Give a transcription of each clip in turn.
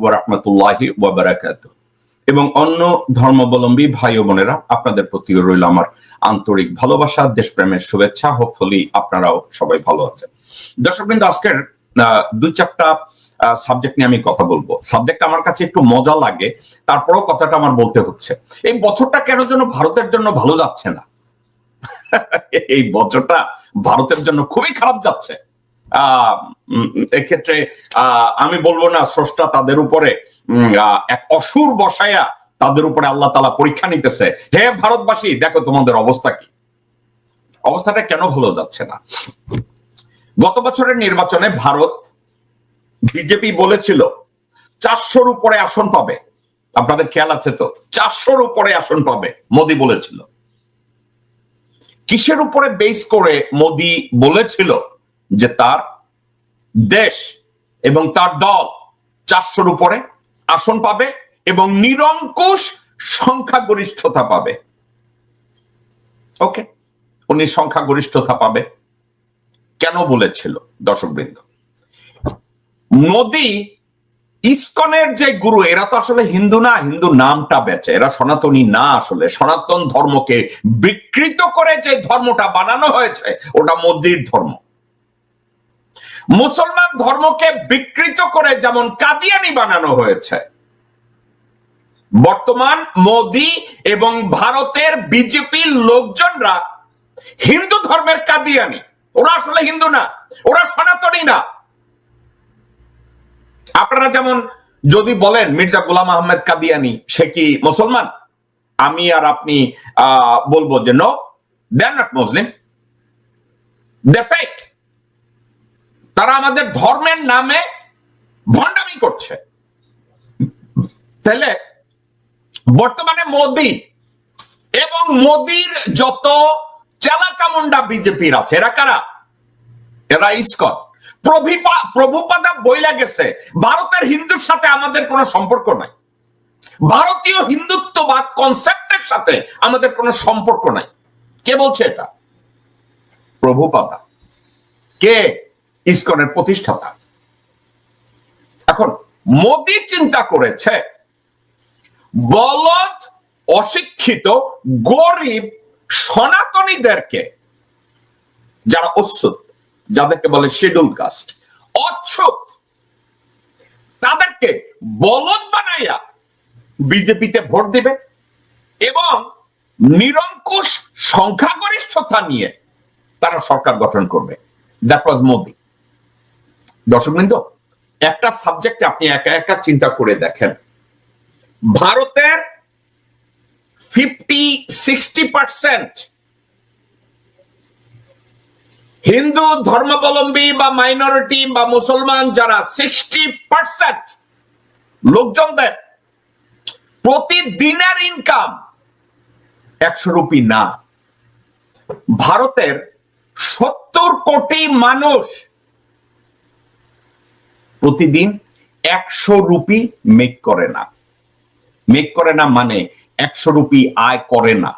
ওরহমতুল্লাহি ওয়াবারাকাত এবং অন্য ধর্মাবলম্বী ভাই ও বোনেরা, আপনাদের প্রতি রইল আমার আন্তরিক ভালোবাসা, দেশপ্রেমের শুভেচ্ছা। হোপফুলি আপনারাও সবাই ভালো আছেন। দর্শকবৃন্দ, আজকের দুই চারটা সাবজেক্ট নিয়ে আমি কথা বলব। সাবজেক্ট আমার কাছে একটু মজা লাগে, তারপরেও কথাটা আমার বলতে হচ্ছে। এই বছরটা কেন যেন ভারতের জন্য ভালো যাচ্ছে না? এই বছরটা ভারতের জন্য খুবই খারাপ যাচ্ছে। এক্ষেত্রে আমি বলব না স্রষ্টা তাদের উপরে এক অসুর বসায়া তাদের উপরে আল্লাহ তালা পরীক্ষা নিতেছে। হে ভারতবাসী, দেখো তোমাদের অবস্থা কি। অবস্থাটা কেন ভালো যাচ্ছে না? গত বছরের নির্বাচনে ভারত বিজেপি বলেছিল, চারশোর উপরে আসন পাবে। আপনাদের খেয়াল আছে তো? চারশোর উপরে আসন পাবে, মোদি বলেছিল। কিসের উপরে বেস করে মোদি বলেছিল? যে তার দেশ এবং তার দল চারশোর উপরে আসন পাবে এবং নিরঙ্কুশ সংখ্যাগরিষ্ঠতা পাবে। ওকে? উনি সংখ্যাগরিষ্ঠতা পাবে। কেন বলেছিল দর্শকবৃন্দ? মোদি ইসকনের যে গুরু, এরা তো আসলে হিন্দু না, হিন্দু নামটা বেচে। এরা সনাতনী না আসলে, সনাতন ধর্মকে বিকৃত করে যে ধর্মটা বানানো হয়েছে, ওটা মোদির ধর্ম। মুসলমান ধর্মকে বিকৃত করে যেমন কাদিয়ানি বানানো হয়েছে। বর্তমান মোদি এবং ভারতের বিজেপির লোকজনরা হিন্দু ধর্মের কাদিয়ানি। ওরা আসলে হিন্দু না ওরা সনাতনী না। আপনারা যেমন যদি বলেন মির্জা গোলাম আহমেদ কাদিয়ানি সে কি মুসলমান? আমি আর আপনি আহ, বলব যে no they are not Muslim they fake তারা আমাদের ধর্মের নামে ভণ্ডামি করছে। তাহলে বর্তমানে মোদি এবং মোদির যত চেলা চামুন্ডা বিজেপির আছে, এরা কারা? এরা ইস্কন। প্রভিপা, প্রভুপাদা বইলা গেছে, ভারতের হিন্দুর সাথে আমাদের কোনো সম্পর্ক নাই। ভারতীয় হিন্দুত্ববাদ কনসেপ্টের সাথে আমাদের কোনো সম্পর্ক নাই। কে বলছে এটা? প্রভুপাদা। কে? ইস্কনের প্রতিষ্ঠাতা। এখন মোদি চিন্তা করেছে, বলদ, অশিক্ষিত, গরিব সনাতনীদেরকে, যারা অচ্ছুত, যাদেরকে বলে শিডিউল কাস্ট অচ্ছুত, তাদেরকে বলদ বানাইয়া বিজেপিতে ভোট দিবে এবং নিরঙ্কুশ সংখ্যাগরিষ্ঠতা নিয়ে তারা সরকার গঠন করবে। দ্যাট ওয়াজ মোদি দর্শকবৃন্দ একটা সাবজেক্টে আপনি একা একা চিন্তা করে দেখেন। ভারতের ফিফটি সিক্সটি পার্সেন্ট হিন্দু ধর্মাবলম্বী বা মাইনরিটি বা মুসলমান যারা সিক্সটি পার্সেন্ট লোকজনদের প্রতিদিনের ইনকাম একশো রুপি না। ভারতের সত্তর কোটি মানুষ প্রতিদিন একশো রুপি মেক করে না। মেক করে না মানে একশো রুপি আয় করে না।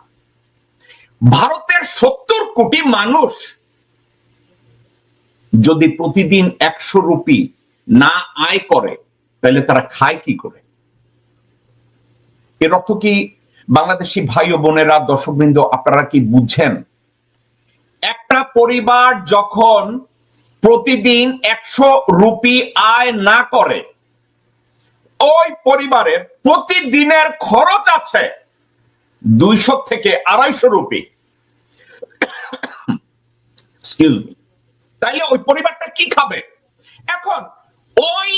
ভারতের সত্তর কোটি মানুষ যদি প্রতিদিন একশো রুপি না আয় করে, তাহলে তারা খায় কি করে? এর অর্থ কি? বাংলাদেশি ভাই ও বোনেরা, দর্শকবৃন্দ, আপনারা কি বুঝছেন? একটা পরিবার যখন প্রতিদিন একশো রুপি আয় না করে। ওই পরিবারের প্রতিদিনের খরচ আছে দুইশো থেকে আড়াইশো রুপি। তাইলে ওই পরিবারটা কি খাবে? এখন ওই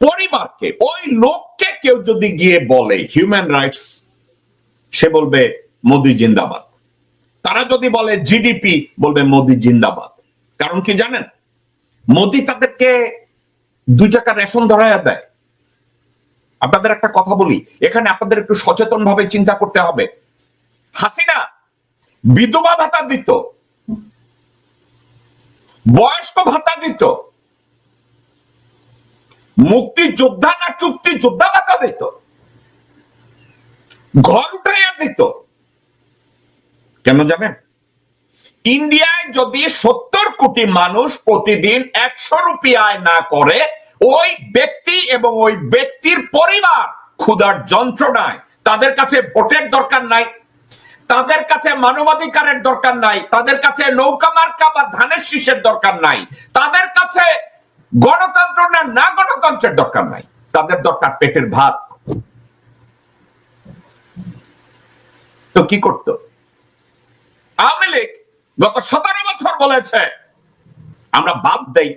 পরিবারকে, ওই লোককে কেউ যদি গিয়ে বলে হিউম্যান রাইটস সে বলবে, মোদি জিন্দাবাদ। তারা যদি বলে জিডিপি বলবে মোদি জিন্দাবাদ। কারণ কি জানেন? মোদি তাদেরকে দুই টাকা রেশন ধরাইয়া দেয়। আপনাদের একটা কথা বলি, এখানে আপনাদের একটু সচেতন ভাবে চিন্তা করতে হবে। হাসিনা বিধবা ভাতা দিত, বয়স্ক ভাতা দিত মুক্তি যোদ্ধা না চুক্তি যোদ্ধা ভাতা দিত, ঘর উঠাইয়া দিত। কেন জানেন ইন্ডিয়ায় যদি সত্তর কোটি মানুষ প্রতিদিন একশো রুপি আয় না করে, ওই ব্যক্তি এবং ওই ব্যক্তির পরিবার ক্ষুধার যন্ত্রণায়, তাদের কাছে ভোটের দরকার নাই, তাদের কাছে মানবাধিকারের দরকার নাই, তাদের কাছে নৌকা মার্কা বা ধানের শীষের দরকার নাই, তাদের কাছে গণতন্ত্র না না গণতন্ত্রের দরকার নাই, তাদের দরকার পেটের ভাত। তো কি করতো? আওয়ামী লীগ গত সতেরো বছর বলেছে, আমরা বাদ দেই।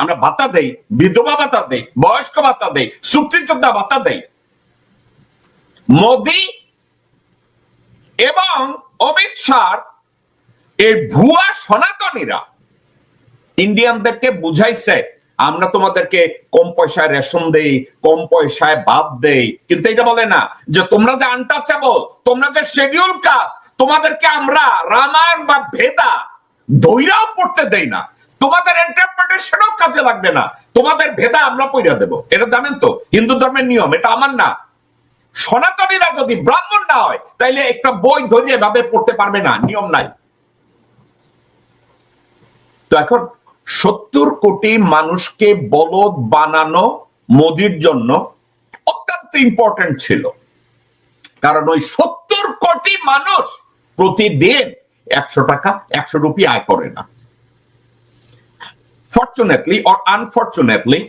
আমরা ভাতা দেই, বিধবা ভাতা দেই, বয়স্ক ভাতা দেই ভাতা দেই। এবং অমিত শাহ এই ভুয়া সনাতনীরা ইন্ডিয়ানদেরকে বুঝাইছে, আমরা তোমাদেরকে কম পয়সায় রেশন দেই, কম পয়সায় বাদ দেই। কিন্তু এটা বলে না যে তোমরা যে আনটাচেবল তোমরা যে শিডিউল কাস্ট তোমাদেরকে আমরা রামায়ণ বা ভেদা দৈরাও পড়তে দেই না। তোমাদের ইন্টারপ্রিটেশনও কাজে লাগবে না। তোমাদের ভেদা আমরা পইরা দেব। এটা জানেন তো? হিন্দু ধর্মের নিয়ম, এটা আমার না। সনাতনীরা যদি ব্রাহ্মণ না হয়, তাইলে একটা বই ধরিয়ে ভাবে পড়তে পারবে না, নিয়ম নাই। তো এখন সত্তর কোটি মানুষকে বলদ বানানো মোদির জন্য অত্যন্ত ইম্পর্টেন্ট ছিল। কারণ ওই সত্তর কোটি মানুষ প্রতিদিন একশো টাকা, একশো রুপি আয় করে না। ফর্চুনেটলি অর আনফর্চুনেটলি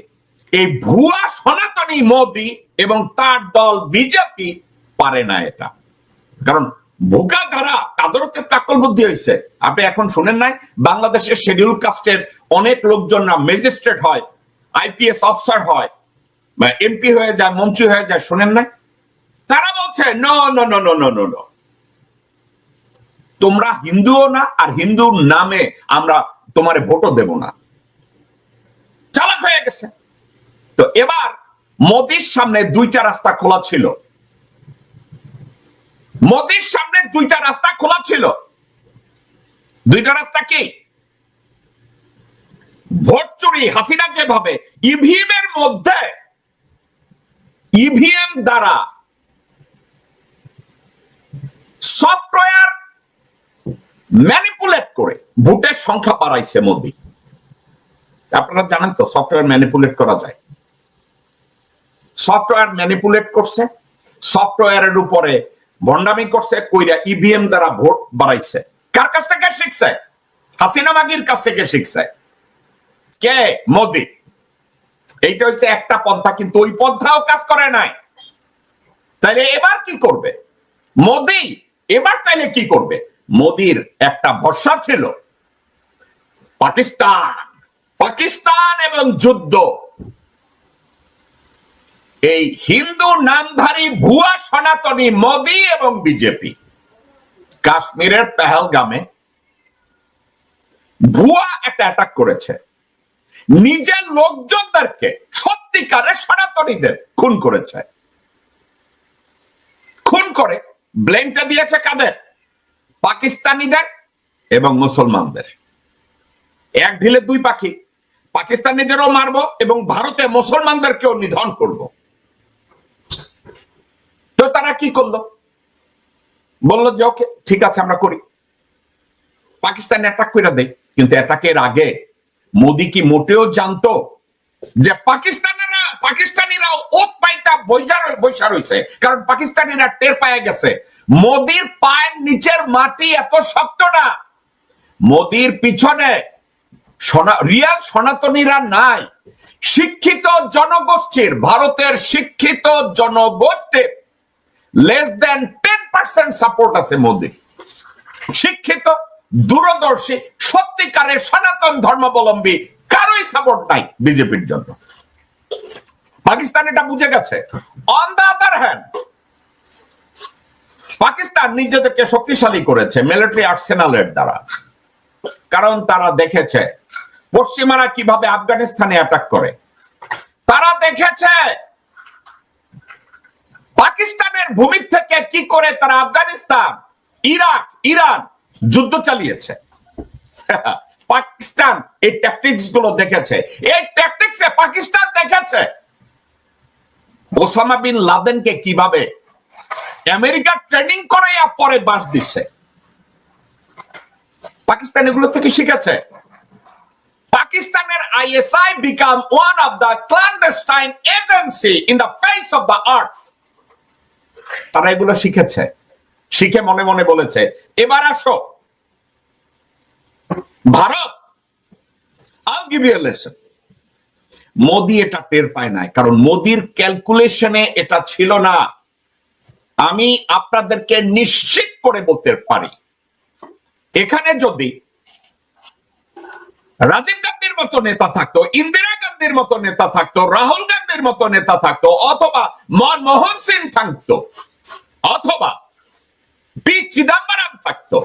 এই ভুয়া সনাতনী মোদি এবং তার দল বিজেপি পারে না এটা। কারণ ভোগা যারা, তাদেরও তো চাকল বুদ্ধি হয়েছে। আপনি এখন শুনেন নাই, বাংলাদেশের শিডিউল কাস্টের অনেক লোকজনরা ম্যাজিস্ট্রেট হয় আইপিএস অফিসার হয় এমপি হয়ে যায়, মন্ত্রী হয়ে যায়, শুনেন নাই? তারা বলছে no no no no no no তোমরা হিন্দুও না, আর হিন্দুর নামে আমরা তোমার ভোটও দেব না। চালাক হয়ে গেছে। তো এবার মোদির সামনে দুইটা রাস্তা খোলা ছিল। মোদির সামনে দুইটা রাস্তা খোলা ছিল। দুইটা রাস্তা কি? ভোট চুরি, হাসিনা যেভাবে ইভিএম এর মধ্যে, ইভিএম দ্বারা, সফটওয়্যার ম্যানিপুলেট করে, ভোটের সংখ্যা বাড়াইছে মোদি। আপনারা জানেন তো সফটওয়্যার ম্যানিপুলেট করা যায়। সফটওয়্যার ম্যানিপুলেট করছে সফটওয়্যারের উপরে ভন্ডামি করছে, কইরা ইভিএম দ্বারা ভোট বাড়াইছে। কার কাছ থেকে শিখছে? হাসিনা মাগির কাছ থেকে শিখছে। কে? মোদি। এইটা হচ্ছে একটা পন্থা, কিন্তু ওই পন্থাও কাজ করে নাই। তাইলে এবার কি করবে? মোদি এবার তাইলে কি করবে? মোদির একটা ভরসা ছিল। পাকিস্তান পাকিস্তান এবং যুদ্ধ। এই হিন্দু নামধারী ভুয়া সনাতনী মোদি এবং বিজেপি। কাশ্মীরের পেহেলগামে ভুয়া একটা অ্যাটাক করেছে। নিজের লোকজনদেরকে সত্যিকারের সনাতনীদের খুন করেছে। খুন করে ব্লেমটা দিয়েছে কাদের? পাকিস্তানিদের এবং মুসলমানদের। এক ঢিলে দুই পাখি। পাকিস্তানিদেরও মারবো এবং ভারতে মুসলমানদেরকেও নিধন করব। তো তারা কি করল? বলল যে, ওকে, ঠিক আছে, আমরা করি। পাকিস্তান অ্যাটাক করে দেয়। কিন্তু অ্যাটাকের আগে মোদি কি মোটেও জানতো যে পাকিস্তানেরা পাকিস্তানিরা ওত পাইতা বৈজার বৈশা রয়েছে কারণ পাকিস্তানিরা টের পায়ে গেছে, মোদির পায়ের নিচের মাটি এত শক্ত না। মোদির পিছনে রিয়াল সনাতনীরা নাই। শিক্ষিত জনগোষ্ঠীর, ভারতের শিক্ষিত জনগোষ্ঠীর less than ten percent support আছে মোদির। শিক্ষিত, দূরদর্শী, সত্যিকারের সনাতন ধর্মাবলম্বী, কারোই সাপোর্ট নাই বিজেপির জন্য। পাকিস্তান এটা বুঝে গেছে। On the other hand Pakistan নিজেদেরকে শক্তিশালী করেছে মিলিটারি আর্সেনালের দ্বারা। কারণ তারা দেখেছে পশ্চিমারা কীভাবে আফগানিস্তানে অ্যাটাক করে। তারা দেখেছে পাকিস্তানের ভূমি থেকে কি করে তারা আফগানিস্তান, ইরাক, ইরান যুদ্ধ চালিয়েছে। পাকিস্তান এই ট্যাকটিক্সগুলো দেখেছে। এই ট্যাকটিক্সে পাকিস্তান দেখেছে ওসামা বিন লাদেনকে কীভাবে আমেরিকা ট্রেনিং করে পরে বাস দিচ্ছে পাকিস্তান এগুলো থেকে শিখেছে? পাকিস্তান পাকিস্তানের ISI became one of the clandestine agency in the face of the earth তারা এগুলো শিখেছে। শিখে মনে মনে বলেছে, এবার আসো। Bharat I'll give you lesson Modi এটা টের পায় নাই, কারণ মোদির ক্যালকুলেশনে এটা ছিল না। আমি আপনাদেরকে নিশ্চিত করে বলতে পারি, এখানে যদি রাজীব গান্ধীর মতো নেতা থাকতো, ইন্দিরা গান্ধীর মতো নেতা থাকতো, রাহুল গান্ধীর মতো নেতা থাকতো, অথবা মনমোহন সিং থাকতো, অথবা পি চিদম্বরম থাকতো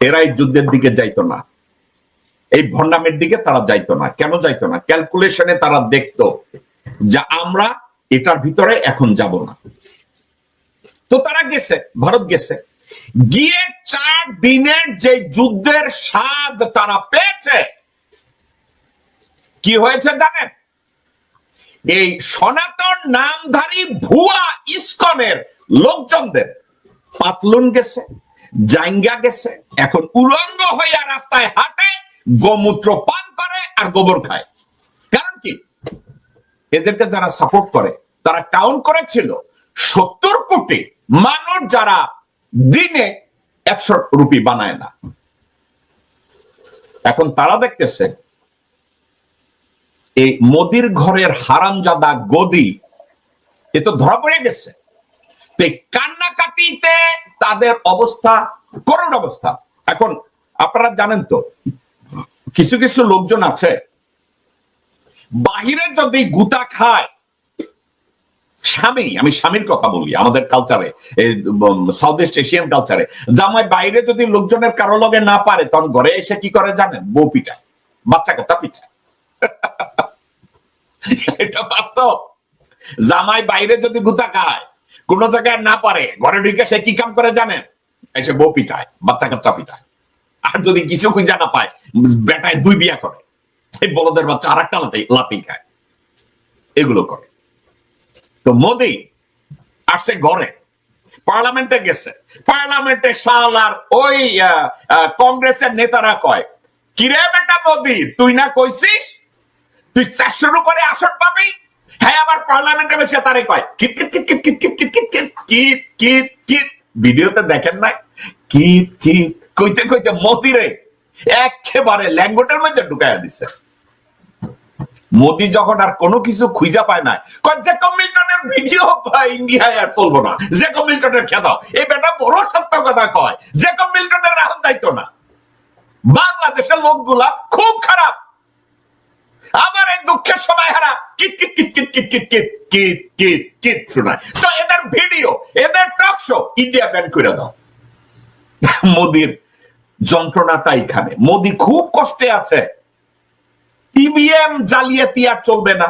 এরা এই যুদ্ধের দিকে যাইতো না। এই ভণ্ডামের দিকে তারা যাইতো না। কেন যাইতো না? ক্যালকুলেশনে তারা দেখতো যে আমরা এটার ভিতরে এখন যাব না। তো তারা গেছে, ভারত গেছে। গিয়ে চার দিনের যে যুদ্ধের স্বাদ তারা পেয়েছে, কি হয়েছে জানেন? এই সনাতন নামধারী ভুয়া ইস্কনের লোকজনদের। পাতলুন গেছে জাঙ্গা গেছে, এখন উলঙ্গ হইয়া রাস্তায় হাঁটে গোমূত্র পান করে আর গোবর খায়। কারণ কি? এদেরকে যারা সাপোর্ট করে, তারা কাউন্ট করেছিল সত্তর কোটি মানুষ যারা দিনে একশো রুপি বানায় না। এখন তারা দেখতেছে, এই মোদির ঘরের হারামজাদা গদি, এ তো ধরা পড়ে গেছে। কান্নাকাটিতে তাদের অবস্থা, করুণ অবস্থা। এখন আপনারা জানেন তো কিছু কিছু লোকজন আছে, বাহিরে যদি গুতা খায়, স্বামী, আমি স্বামীর কথা বলি, আমাদের কালচারে সাউথ ইস্ট এশিয়ান কালচারে জামাই বাইরে যদি লোকজনের কারও লগে না পারে, তখন ঘরে এসে কি করে জানেন? বউ পিটায়, বাচ্চা কথা পিটায়? এটা বাস্তব। জামাই বাইরে যদি গুতা খায়, কোন জায়গায় না পারে, ঘরে ঢুকে সে কি কাম করে জানেন? এসে বউ পিটায়, বাচ্চা কাচ্চা পিটায়। আর যদি কিছু খুঁজা না পায় বেটায় দুই বিয়া করে এই বলদের বাচ্চা আর একটা লাতি খায় এগুলো করে তো মোদি আসছে ঘরে পার্লামেন্টে গেছে পার্লামেন্টে শাল আর ওই কংগ্রেসের নেতারা কয় কিরে বেটা মোদি তুই না কইছিস তুই চারশোর উপরে আসন পাবি হ্যাঁ আবার পার্লামেন্টে বসে তারে কয় কিট কিট কিট কিট কিট কিট কিট কিট কিট কিট কিট ভিডিওতে দেখেন নাই কিট কিট কইতে কইতে মতিরে একেবারে ল্যাঙ্গুটের মধ্যে ঢুকাইয়া দিছে। মোদি যখন আর কোনো কিছু খুঁজা পায় না জেকব মিল্টনের ভিডিও ইন্ডিয়ায় আর চলবো না জেকব মিল্টনের খেদ এই বেটা বড় সত্য কথা কয় জেকব মিল্টনের দায়িত্ব না। বাংলাদেশের লোকগুলা খুব খারাপ। আমার এই দুঃখের সময় হারা কিট কিট কিট কিট কিট কিট কিট কিট কিট কিট শোনায়। তো এদের ভিডিও, এদের টক শো ইন্ডিয়া ব্যান করে দাও। মোদির যন্ত্রণাটা এখানে মোদি খুব কষ্টে আছে। ইভিএম জালিয়াতি আর চলবে না।